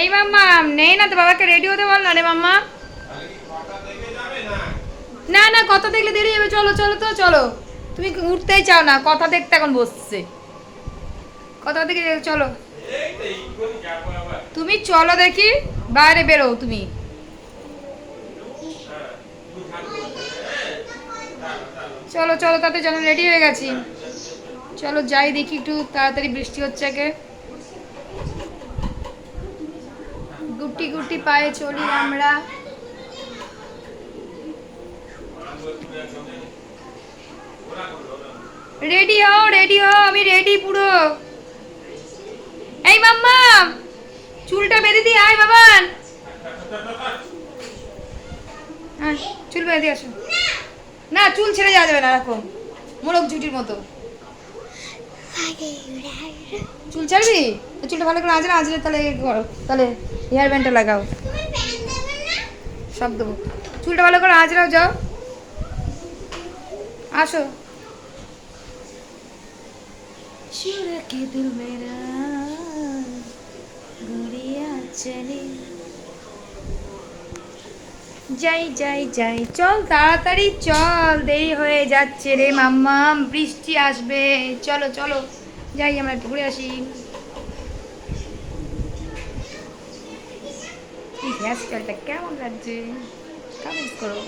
এই মাম্মা, নেই না তো, বাবাকে রেডি হতে বল না রে মাম্মা। না না, কথা দেখলে দেরি হবে। চলো চলো তো, চলো। তুমি উঠতেই চাও না, কথা দেখতে এখন বসছে। কথা দেখে চলো। তুমি চলো দেখি, বাইরে বেরো তুমি। চলো চলো, তাতে চলো রেডি হয়ে গেছি। চলো, যাই দেখি একটু, তাড়াতাড়ি বৃষ্টি হচ্ছে আগে। গুটি পায়ে চলি আমরা। রেডি হও রেডি হও, আমি রেডি পুরো। এই মাম্মা, চুলটা বেঁধে দিয়ে আয় বাবান চুল বেঁধে দিয়ে আসো। না, চুল ছেড়ে যাওয়া যাবে না, এরকম। মোরগ ঝুটির মতো। চুল ছাড়বি? চুলটা ভালো করে আঁচড়ে আঁচড়ে তাহলে তাহলে হেয়ার ব্যান্ডটা লাগাও। সব দেবো। চুলটা ভালো করে আঁচড়াও যাও। আসো। সুরকে দিল মেরা গড়িয়া চলে যাই যাই যাই। চল, তাড়াতাড়ি চল। দেরি হয়ে যাচ্ছে রে মাম্মা বৃষ্টি আসবে। চলো চলো। যাই, আমরা একটু ঘুরে আসি। এই হেয়ার স্টাইলটা কেমন লাগছে? করো।